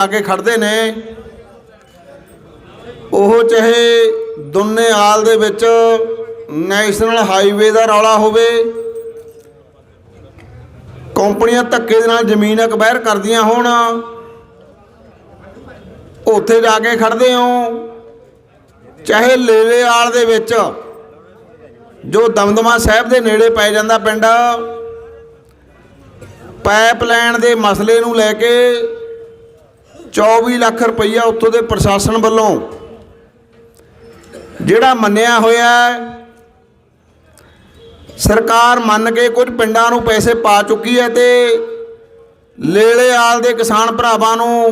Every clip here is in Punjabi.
ਆ ਕੇ ਖੜਦੇ ਨੇ। ਉਹ ਚਾਹੇ ਦੁੰਨੇਆਲ ਦੇ ਵਿੱਚ ਨੈਸ਼ਨਲ ਹਾਈਵੇ ਦਾ ਰੌਲਾ ਹੋਵੇ, ਕੰਪਨੀਆਂ ਧੱਕੇ ਦੇ ਨਾਲ ਜ਼ਮੀਨ ਅਕਵਾਇਰ ਕਰਦੀਆਂ ਹੋਣ, ਉੱਥੇ ਜਾ ਕੇ ਖੜਦੇ ਹੋ। ਚਾਹੇ ਲੇਲੇਆਲ ਦੇ ਵਿੱਚ ਜੋ ਦਮਦਮਾ ਸਾਹਿਬ ਦੇ ਨੇੜੇ ਪੈ ਜਾਂਦਾ ਪਿੰਡ, ਪਾਈਪਲਾਈਨ ਦੇ ਮਸਲੇ ਨੂੰ ਲੈ ਕੇ 24 ਲੱਖ ਰੁਪਈਆ ਉੱਥੋਂ ਦੇ ਪ੍ਰਸ਼ਾਸਨ ਵੱਲੋਂ, ਜਿਹੜਾ ਮੰਨਿਆ ਹੋਇਆ ਸਰਕਾਰ ਮੰਨ ਕੇ ਕੁਝ ਪਿੰਡਾਂ ਨੂੰ ਪੈਸੇ ਪਾ ਚੁੱਕੀ ਹੈ ਤੇ ਲੇਲੇਆਲ ਦੇ ਕਿਸਾਨ ਭਰਾਵਾਂ ਨੂੰ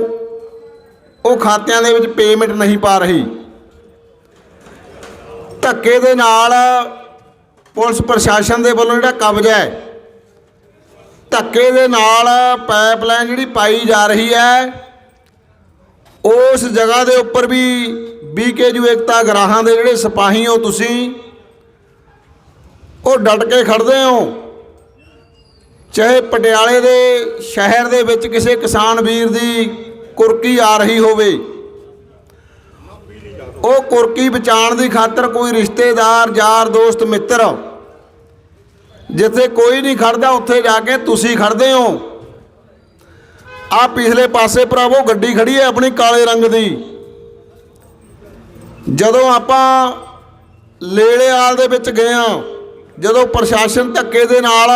ਉਹ ਖਾਤਿਆਂ ਦੇ ਵਿੱਚ ਪੇਮੈਂਟ ਨਹੀਂ ਪਾ ਰਹੀ। ਧੱਕੇ ਦੇ ਨਾਲ ਪੁਲਿਸ ਪ੍ਰਸ਼ਾਸਨ ਦੇ ਵੱਲੋਂ ਜਿਹੜਾ ਕਬਜ਼ਾ ਹੈ, ਧੱਕੇ ਦੇ ਨਾਲ ਪਾਈਪਲਾਈਨ ਜਿਹੜੀ ਪਾਈ ਜਾ ਰਹੀ ਹੈ ਉਸ ਜਗ੍ਹਾ ਦੇ ਉੱਪਰ ਵੀ ਬੀਕੇਯੂ ਏਕਤਾ ਗਰਾਹਾਂ ਦੇ ਜਿਹੜੇ ਸਿਪਾਹੀ ਹੋ ਤੁਸੀਂ, ਉਹ ਡਟ ਕੇ ਖੜਦੇ ਹੋ। ਚਾਹੇ ਪਟਿਆਲੇ ਦੇ ਸ਼ਹਿਰ ਦੇ ਵਿੱਚ ਕਿਸੇ ਕਿਸਾਨ ਵੀਰ ਦੀ ਕੁਰਕੀ ਆ ਰਹੀ ਹੋਵੇ, ਉਹ ਕੁਰਕੀ ਬਚਾਉਣ ਦੀ ਖਾਤਰ ਕੋਈ ਰਿਸ਼ਤੇਦਾਰ, ਯਾਰ, ਦੋਸਤ, ਮਿੱਤਰ ਜਿੱਥੇ ਕੋਈ ਨਹੀਂ ਖੜਦਾ ਉੱਥੇ ਜਾ ਕੇ ਤੁਸੀਂ ਖੜਦੇ ਹੋ। ਆ ਪਿਛਲੇ ਪਾਸੇ ਭਰਾਵੋ ਗੱਡੀ ਖੜੀ ਹੈ ਆਪਣੀ ਕਾਲੇ ਰੰਗ ਦੀ। ਜਦੋਂ ਆਪਾਂ ਲੇੜੇਆਲ ਦੇ ਵਿੱਚ ਗਏ ਆ ਜਦੋਂ ਪ੍ਰਸ਼ਾਸਨ ਧੱਕੇ ਦੇ ਨਾਲ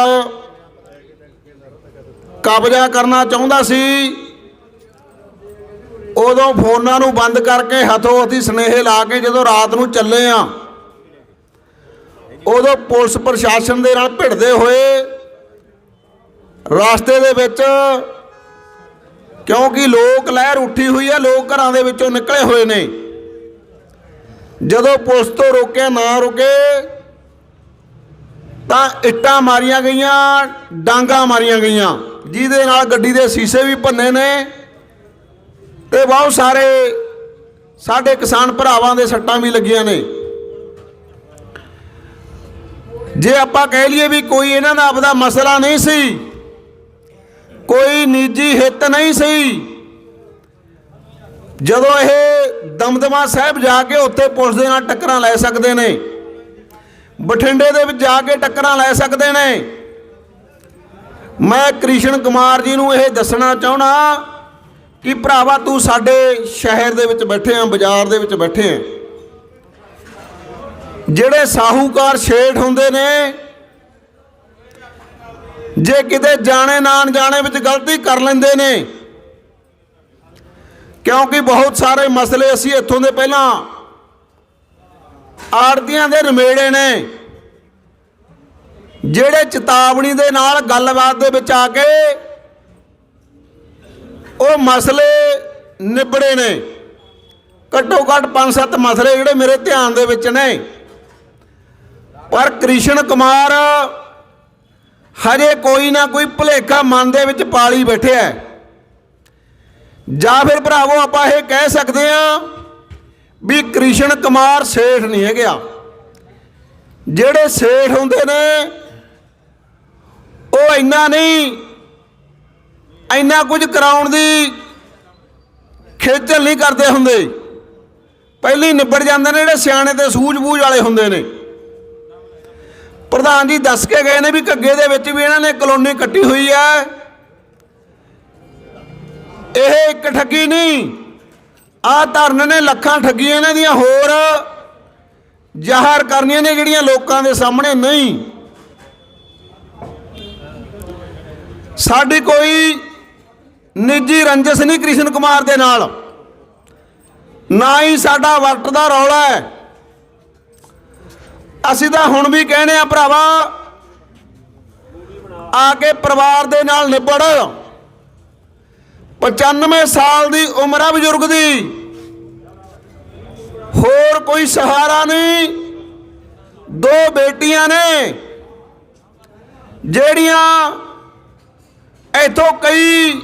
ਕਬਜ਼ਾ ਕਰਨਾ ਚਾਹੁੰਦਾ ਸੀ, ਉਦੋਂ ਫੋਨਾਂ ਨੂੰ ਬੰਦ ਕਰਕੇ ਹੱਥੋਂ ਹੱਥੀ ਸਨੇਹ ਲਾ ਕੇ ਜਦੋਂ ਰਾਤ ਨੂੰ ਚੱਲੇ ਆ ਉਦੋਂ ਪੁਲਿਸ ਪ੍ਰਸ਼ਾਸਨ ਦੇ ਨਾਲ ਭਿੜਦੇ ਹੋਏ ਰਾਸਤੇ ਦੇ ਵਿੱਚ ਕਿਉਂਕਿ ਲੋਕ ਲਹਿਰ ਉੱਠੀ ਹੋਈ ਹੈ, ਲੋਕ ਘਰਾਂ ਦੇ ਵਿੱਚੋਂ ਨਿਕਲੇ ਹੋਏ ਨੇ। ਜਦੋਂ ਪੁਲਿਸ ਤੋਂ ਰੋਕਿਆ, ਨਾ ਰੁਕੇ, ਤਾਂ ਇੱਟਾਂ ਮਾਰੀਆਂ ਗਈਆਂ, ਡਾਂਗਾ ਮਾਰੀਆਂ ਗਈਆਂ। ਜਿਹਦੇ ਨਾਲ ਗੱਡੀ ਦੇ ਸ਼ੀਸ਼ੇ ਵੀ ਭੰਨੇ ਨੇ ਤੇ ਬਹੁਤ ਸਾਰੇ ਸਾਡੇ ਕਿਸਾਨ ਭਰਾਵਾਂ ਦੇ ਸੱਟਾਂ ਵੀ ਲੱਗੀਆਂ ਨੇ। ਜੇ ਆਪਾਂ ਕਹਿ ਲਈਏ ਵੀ ਕੋਈ ਇਹਨਾਂ ਦਾ ਆਪਦਾ ਮਸਲਾ ਨਹੀਂ ਸੀ ਕੋਈ ਨਿੱਜੀ ਹਿੱਤ ਨਹੀਂ ਸੀ। ਜਦੋਂ ਇਹ ਦਮਦਮਾ ਸਾਹਿਬ ਜਾ ਕੇ ਉੱਥੇ ਪੁਲਿਸ ਦੇ ਨਾਲ ਟੱਕਰਾਂ ਲੈ ਸਕਦੇ ਨੇ, ਬਠਿੰਡੇ ਦੇ ਵਿੱਚ ਜਾ ਕੇ ਟੱਕਰਾਂ ਲੈ ਸਕਦੇ ਨੇ, ਮੈਂ ਕ੍ਰਿਸ਼ਨ ਕੁਮਾਰ ਜੀ ਨੂੰ ਇਹ ਦੱਸਣਾ ਚਾਹਣਾ ਕਿ ਭਰਾਵਾ ਤੂੰ ਸਾਡੇ ਸ਼ਹਿਰ ਦੇ ਵਿੱਚ ਬੈਠੇ ਆ, ਬਾਜ਼ਾਰ ਦੇ ਵਿੱਚ ਬੈਠੇ ਆ। ਜਿਹੜੇ ਸਾਹੂਕਾਰ ਛੇੜ ਹੁੰਦੇ ਨੇ ਜੇ ਕਿਤੇ ਜਾਣੇ ਨਾ ਜਾਣੇ ਵਿੱਚ ਗਲਤੀ ਕਰ ਲੈਂਦੇ ਨੇ, ਕਿਉਂਕਿ ਬਹੁਤ ਸਾਰੇ ਮਸਲੇ ਅਸੀਂ ਇੱਥੋਂ ਦੇ ਪਹਿਲਾਂ ਆੜਤੀਆਂ ਦੇ ਨਿਮੇੜੇ ਨੇ, ਜਿਹੜੇ ਚੇਤਾਵਨੀ ਦੇ ਨਾਲ ਗੱਲਬਾਤ ਦੇ ਵਿੱਚ ਆ ਕੇ ਉਹ ਮਸਲੇ ਨਿਬੜੇ ਨੇ। ਘੱਟੋ ਘੱਟ 5-7 ਮਸਲੇ ਜਿਹੜੇ ਮੇਰੇ ਧਿਆਨ ਦੇ ਵਿੱਚ ਨੇ। ਪਰ ਕ੍ਰਿਸ਼ਨ ਕੁਮਾਰ ਹਜੇ ਕੋਈ ਨਾ ਕੋਈ ਭੁਲੇਖਾ ਮਨ ਦੇ ਵਿੱਚ ਪਾਲੀ ਬੈਠਿਆ ਜਾਂ ਫਿਰ ਭਰਾਵੋ ਆਪਾਂ ਇਹ ਕਹਿ ਸਕਦੇ ਆ ਵੀ ਕ੍ਰਿਸ਼ਨ ਕੁਮਾਰ ਸੇਠ ਨਹੀਂ ਹੈਗਾ ਜਿਹੜੇ ਸੇਠ ਹੁੰਦੇ ਨੇ, ਉਹ ਇੰਨਾ ਨਹੀਂ, ਇੰਨਾ ਕੁਝ ਕਰਾਉਣ ਦੀ ਖੇਚਲ ਨਹੀਂ ਕਰਦੇ ਹੁੰਦੇ। ਪਹਿਲੀ ਨਿਬੜ ਜਾਂਦੇ ਨੇ ਜਿਹੜੇ ਸਿਆਣੇ ਤੇ ਸੂਝ-ਬੂਝ ਵਾਲੇ ਹੁੰਦੇ ਨੇ। ਪ੍ਰਧਾਨ ਜੀ ਦੱਸ ਕੇ ਗਏ ਨੇ ਵੀ ਘੱਗੇ ਦੇ ਵਿੱਚ ਵੀ ਇਹਨਾਂ ਨੇ ਕਲੋਨੀ ਕੱਟੀ ਹੋਈ ਹੈ। ਇਹ ਇੱਕ ਠੱਗੀ ਨਹੀਂ ਆ ਧਰਨ ਨੇ ਲੱਖਾਂ ਠੱਗੀਆਂ ਇਹਨਾਂ ਦੀਆਂ, ਹੋਰ ਜ਼ਾਹਰ ਕਰਨੀਆਂ ਨੇ ਜਿਹੜੀਆਂ ਲੋਕਾਂ ਦੇ ਸਾਹਮਣੇ ਨਹੀਂ। ਸਾਡੀ ਕੋਈ ਨਿੱਜੀ ਰੰਜਸ ਨਹੀਂ ਕ੍ਰਿਸ਼ਨ ਕੁਮਾਰ ਦੇ ਨਾਲ। ਨਾ ਹੀ ਸਾਡਾ ਵਕਤ ਦਾ ਰੌਲਾ ਹੈ। ਅਸੀਂ ਤਾਂ ਹੁਣ ਵੀ ਕਹਿੰਦੇ ਆ ਭਰਾਵਾ, ਆ ਕੇ ਪਰਿਵਾਰ ਦੇ ਨਾਲ ਨਿਬੜ। 95 ਸਾਲ ਦੀ ਉਮਰ ਆ ਬਜ਼ੁਰਗ ਦੀ। ਹੋਰ ਕੋਈ ਸਹਾਰਾ ਨਹੀਂ। ਦੋ ਬੇਟੀਆਂ ਨੇ, ਜਿਹੜੀਆਂ ਇੱਥੋਂ ਕਈ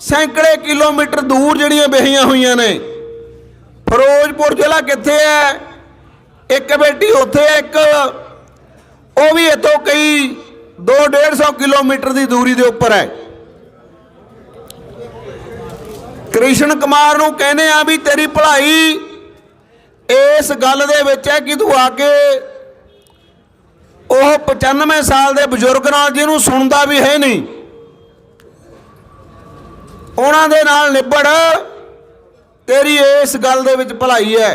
ਸੈਂਕੜੇ ਕਿਲੋਮੀਟਰ ਦੂਰ ਜਿਹੜੀਆਂ ਬਹੀਆਂ ਹੋਈਆਂ ਨੇ। ਫਿਰੋਜ਼ਪੁਰ ਜ਼ਿਲ੍ਹਾ ਕਿੱਥੇ ਹੈ? ਇੱਕ ਬੇਟੀ ਉੱਥੇ ਹੈ ਇੱਕ ਉਹ ਵੀ ਇੱਥੋਂ ਕਈ 2-150 ਕਿਲੋਮੀਟਰ ਦੀ ਦੂਰੀ ਦੇ ਉੱਪਰ ਹੈ। ਕ੍ਰਿਸ਼ਨ ਕੁਮਾਰ ਨੂੰ ਕਹਿੰਦੇ ਆ ਵੀ ਤੇਰੀ ਭਲਾਈ ਇਸ ਗੱਲ ਦੇ ਵਿੱਚ ਹੈ ਕਿ ਤੂੰ ਆ ਕੇ ਉਹ 95 ਸਾਲ ਦੇ ਬਜ਼ੁਰਗ ਨਾਲ ਜਿਹਨੂੰ ਸੁਣਦਾ ਵੀ ਹੈ ਨਹੀਂ, ਉਹਨਾਂ ਦੇ ਨਾਲ ਨਿਬੜ ਤੇਰੀ ਇਸ ਗੱਲ ਦੇ ਵਿੱਚ ਭਲਾਈ ਹੈ।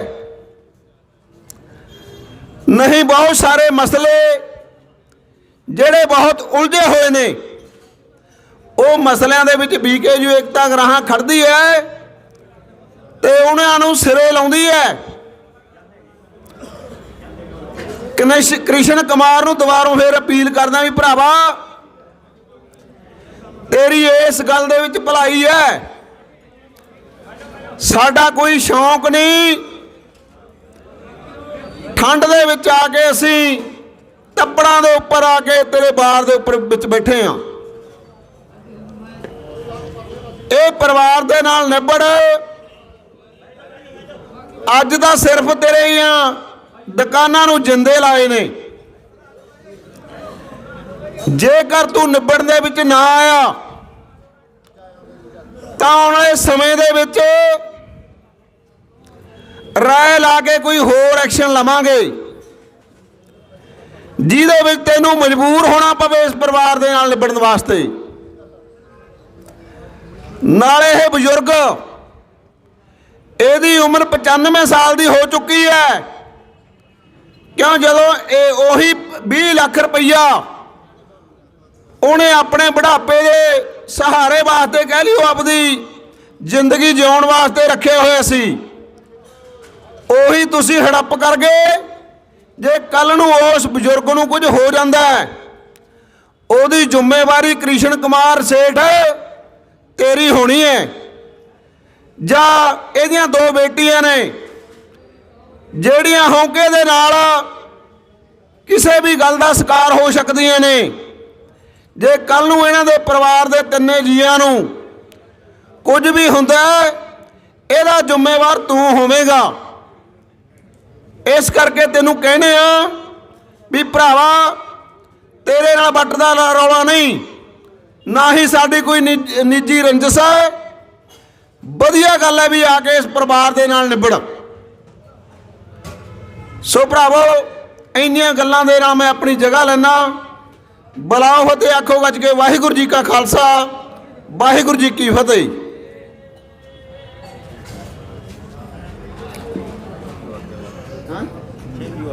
ਨਹੀਂ, ਬਹੁਤ ਸਾਰੇ ਮਸਲੇ ਜਿਹੜੇ ਬਹੁਤ ਉਲਝੇ ਹੋਏ ਨੇ। ਉਹ ਮਸਲਿਆਂ ਦੇ ਵਿੱਚ ਬੀਕੇਯੂ ਏਕਤਾ ਗਰਾਹਾਂ ਖੜਦੀ ਹੈ ਤੇ ਉਹਨਾਂ ਨੂੰ ਸਿਰੇ ਲਾਉਂਦੀ ਹੈ। ਕਨਿਸ਼ ਕ੍ਰਿਸ਼ਨ ਕੁਮਾਰ ਨੂੰ ਦੁਬਾਰਾ ਫੇਰ ਅਪੀਲ ਕਰਦਾ ਵੀ ਭਰਾਵਾ, ਤੇਰੀ ਇਸ ਗੱਲ ਦੇ ਵਿੱਚ ਭਲਾਈ ਹੈ। ਸਾਡਾ ਕੋਈ ਸ਼ੌਂਕ ਨਹੀਂ। ਠੰਡ ਦੇ ਵਿੱਚ ਆ ਕੇ ਅਸੀਂ ਟੱਪੜਾਂ ਦੇ ਉੱਪਰ ਆ ਕੇ ਤੇਰੇ ਬਾਰ ਦੇ ਉੱਪਰ ਵਿੱਚ ਬੈਠੇ ਆ। ਇਹ ਪਰਿਵਾਰ ਦੇ ਨਾਲ ਨਿਬੜ। ਅੱਜ ਦਾ ਸਿਰਫ ਤੇਰੇ ਹੀ ਆ। ਦੁਕਾਨਾਂ ਨੂੰ ਜਿੰਦੇ ਲਾਏ ਨੇ। ਜੇਕਰ ਤੂੰ ਨਿਬੜਨ ਦੇ ਵਿੱਚ ਨਾ ਆਇਆ, ਤਾਂ ਆਉਣ ਵਾਲੇ ਸਮੇਂ ਦੇ ਵਿੱਚ ਰਾਏ ਲਾ ਕੇ ਕੋਈ ਹੋਰ ਐਕਸ਼ਨ ਲਵਾਂਗੇ। ਜਿਹਦੇ ਵਿੱਚ ਤੈਨੂੰ ਮਜਬੂਰ ਹੋਣਾ ਪਵੇ ਇਸ ਪਰਿਵਾਰ ਦੇ ਨਾਲ ਨਿਬੜਨ ਵਾਸਤੇ। ਨਾਲੇ ਇਹ ਬਜ਼ੁਰਗ, ਇਹਦੀ ਉਮਰ 95 ਸਾਲ ਦੀ ਹੋ ਚੁੱਕੀ ਹੈ। ਕਿਉਂ? ਜਦੋਂ ਇਹ ਉਹੀ 20 ਲੱਖ ਰੁਪਈਆ ਉਹਨੇ ਆਪਣੇ ਬੁਢਾਪੇ ਦੇ ਸਹਾਰੇ ਵਾਸਤੇ ਕਹਿ ਲਿਓ ਆਪਦੀ ਜ਼ਿੰਦਗੀ ਜਿਉਣ ਵਾਸਤੇ ਰੱਖੇ ਹੋਏ ਸੀ। ਉਹੀ ਤੁਸੀਂ ਹੜੱਪ ਕਰ ਗਏ ਜੇ ਕੱਲ ਨੂੰ ਉਸ ਬਜ਼ੁਰਗ ਨੂੰ ਕੁਝ ਹੋ ਜਾਂਦਾ ਹੈ। ਉਹਦੀ ਜ਼ਿੰਮੇਵਾਰੀ ਕ੍ਰਿਸ਼ਨ ਕੁਮਾਰ ਸੇਠ, ਤੇਰੀ ਹੋਣੀ ਹੈ। ਜਾਂ ਇਹਦੀਆਂ ਦੋ ਬੇਟੀਆਂ ਨੇ, ਜਿਹੜੀਆਂ ਹੌਂਕੇ ਦੇ ਨਾਲ ਕਿਸੇ ਵੀ ਗੱਲ ਦਾ ਸ਼ਿਕਾਰ ਹੋ ਸਕਦੀਆਂ ਨੇ। ਜੇ ਕੱਲ ਨੂੰ ਇਹਨਾਂ ਦੇ ਪਰਿਵਾਰ ਦੇ ਤਿੰਨੇ ਜੀਆਂ ਨੂੰ ਕੁਝ ਵੀ ਹੁੰਦਾ ਇਹਦਾ ਜ਼ਿੰਮੇਵਾਰ ਤੂੰ ਹੋਵੇਂਗਾ। ਇਸ ਕਰਕੇ ਤੈਨੂੰ ਕਹਿੰਦੇ ਆ ਵੀ ਭਰਾਵਾ, ਤੇਰੇ ਨਾਲ ਵੱਟਦਾ ਰੌਲਾ ਨਹੀਂ। ਨਾ ਹੀ ਸਾਡੀ ਕੋਈ ਨਿੱਜ- ਨਿੱਜੀ ਰੰਜਸ ਹੈ। ਵਧੀਆ ਗੱਲ ਹੈ ਵੀ ਆ ਕੇ ਇਸ ਪਰਿਵਾਰ ਦੇ ਨਾਲ ਨਿਬੜ। ਸੋ ਭਰਾਵੋ, ਇੰਨੀਆਂ ਗੱਲਾਂ ਦੇ ਨਾਲ ਮੈਂ ਆਪਣੀ ਜਗ੍ਹਾ ਲੈਣਾ ਬਲਾਓ ਫਤਿਹ ਆਖੋ ਗੱਜ ਕੇ ਵਾਹਿਗੁਰੂ ਜੀ ਕਾ ਖਾਲਸਾ, ਵਾਹਿਗੁਰੂ ਜੀ ਕੀ ਫਤਿਹ।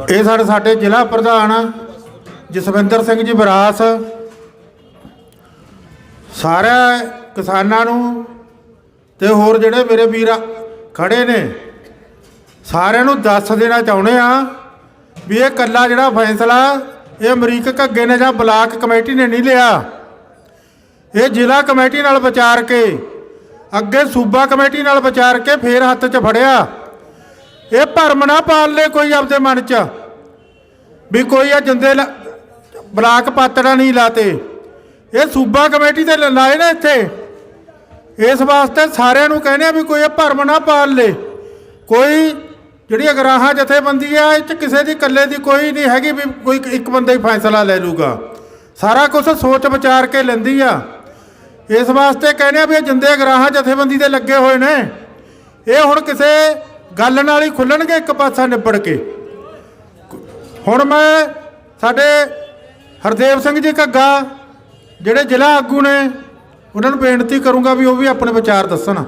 ਇਹ ਸਾਡੇ ਸਾਡੇ ਜ਼ਿਲ੍ਹਾ ਪ੍ਰਧਾਨ ਜਸਵਿੰਦਰ ਸਿੰਘ ਜੀ ਬਰਾਸ ਸਾਰੇ ਕਿਸਾਨਾਂ ਨੂੰ ਤੇ ਹੋਰ ਜਿਹੜੇ ਮੇਰੇ ਵੀਰ ਖੜੇ ਨੇ, ਸਾਰਿਆਂ ਨੂੰ ਦੱਸ ਦੇਣਾ ਚਾਹੁੰਦੇ ਆ ਵੀ ਇਹ ਕੱਲਾ ਜਿਹੜਾ ਫੈਸਲਾ, ਇਹ ਅਮਰੀਕ ਘੱਗੇ ਨੇ ਜਾਂ ਬਲਾਕ ਕਮੇਟੀ ਨੇ ਨਹੀਂ ਲਿਆ। ਇਹ ਜ਼ਿਲ੍ਹਾ ਕਮੇਟੀ ਨਾਲ ਵਿਚਾਰ ਕੇ, ਅੱਗੇ ਸੂਬਾ ਕਮੇਟੀ ਨਾਲ ਵਿਚਾਰ ਕੇ ਫੇਰ ਹੱਥ 'ਚ ਫੜਿਆ। ਇਹ ਭਰਮ ਨਾ ਪਾਲ ਲੈ ਕੋਈ ਆਪਦੇ ਮਨ 'ਚ। ਵੀ ਕੋਈ ਆ ਜੰਦੇ ਲਾ- ਬਲਾਕ ਪਾਤੜਾ ਨਹੀਂ ਲਾਤੇ। ਇਹ ਸੂਬਾ ਕਮੇਟੀ ਦੇ ਲ- ਲਾਏ ਨੇ ਇੱਥੇ। ਇਸ ਵਾਸਤੇ ਸਾਰਿਆਂ ਨੂੰ ਕਹਿੰਦੇ ਆ ਵੀ ਕੋਈ ਇਹ ਭਰਮ ਨਾ ਪਾਲ ਲੈ। ਕੋਈ ਜਿਹੜੀ ਅਗਰਾਹਾਂ ਜਥੇਬੰਦੀ ਆ, ਇਹ 'ਚ ਕਿਸੇ ਦੀ ਇਕੱਲੇ ਦੀ ਕੋਈ ਨਹੀਂ ਹੈਗੀ ਵੀ ਕੋਈ ਇੱਕ ਬੰਦਾ ਹੀ ਫੈਸਲਾ ਲੈ ਲੂਗਾ। ਸਾਰਾ ਕੁਝ ਸੋਚ ਵਿਚਾਰ ਕੇ ਲੈਂਦੀ ਆ। ਇਸ ਵਾਸਤੇ ਕਹਿੰਦੇ ਆ ਵੀ ਇਹ ਜਿੰਦੇ ਅਗਰਾਹਾਂ ਜਥੇਬੰਦੀ ਦੇ ਲੱਗੇ ਹੋਏ ਨੇ। ਇਹ ਹੁਣ ਕਿਸੇ ਗੱਲ ਨਾਲ ਹੀ ਖੁੱਲਣਗੇ ਇੱਕ ਪਾਸਾ ਨਿਬੜ ਕੇ। ਹੁਣ ਮੈਂ ਸਾਡੇ ਹਰਦੇਵ ਸਿੰਘ ਜੀ ਘੱਗਾ, ਜਿਹੜੇ ਜ਼ਿਲ੍ਹਾ ਆਗੂ ਨੇ, ਉਹਨਾਂ ਨੂੰ ਬੇਨਤੀ ਕਰੂੰਗਾ ਵੀ ਉਹ ਵੀ ਆਪਣੇ ਵਿਚਾਰ ਦੱਸਣ।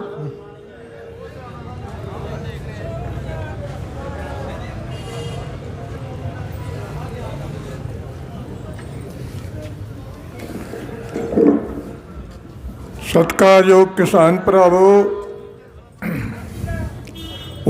ਸਤਿਕਾਰਯੋਗ ਕਿਸਾਨ ਭਰਾਵੋ